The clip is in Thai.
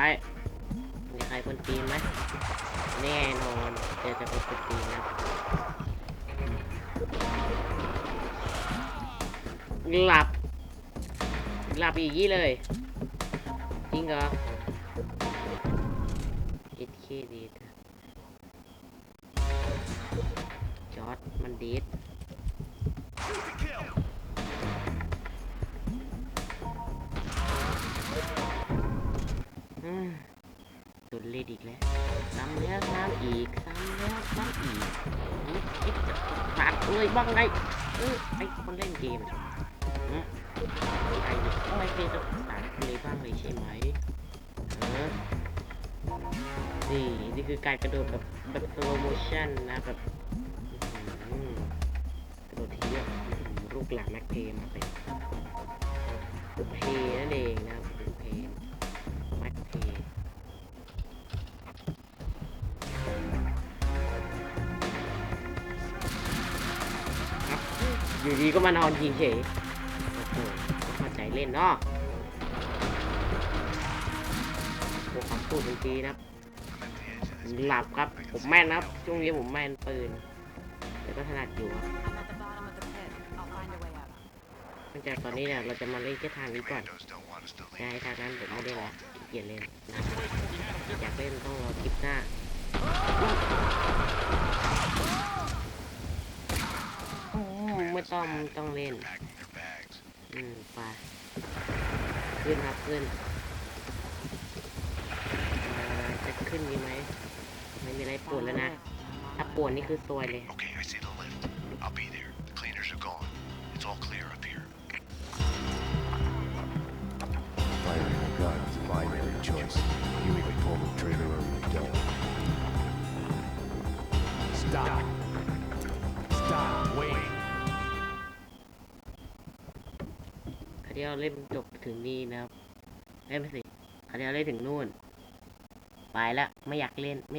รมีใครคนตีนไหมแน่นอนเจอจะเป็นคนตีนนะหลับ หลับอีกยี่เลย จริงเหรออิดเคดีจอดมันดีด โดนเล่นอีกแล้ว ซ้ำแล้วซ้ำอีก ซ้ำแล้วซ้ำอีกอืมคิดจะปาดเลยบ้างไงเออไอคนเล่นเกมอืมไอ้ไม่เคยจะปาดเลยบ้างเลยใช่ไหมเออนี่นี่คือการกระโดดแบบแบบสโลโมชั่นนะแบบกระโดดทีเดียวลูกหลังแม็กเพย์มาเป็นเพย์นั่นเองนะครับ อยู่ดีก็มานอนยิงเฉยโอ้โหก็เข้าใจเล่นเนาะโอ้คำพูดเมื่อกี้นะครับหลับครับ ผมแม่นครับ ช่วงนี้ผมแม่นปืน แต่ก็ถนัดอยู่ครับ I'm at the bottom of the pit. I'll find a way out. เนื่องจากตอนนี้เนี่ยเราจะมาเล่นแค่ทางนี้ก่อนใช่ทางนั้นผมไม่ได้ล้วขี้เกียจเล่นนะอยากเล่นต้องรอคลิปหน้า อื มไม่ต้องไม่ต้องเล่น อืมไปขึ้นครับขึ้นจะขึ้นดีไหม ไม่มีอะไรปวดแล้วนะ ถ้าปวดนี่คือซวยเลย คราวที่เราเล่นจบถึงนี่นะครับเอ้ยไม่สิคราวที่เราเล่นถึงนู่น ไปละ ไม่อยากเล่นไม่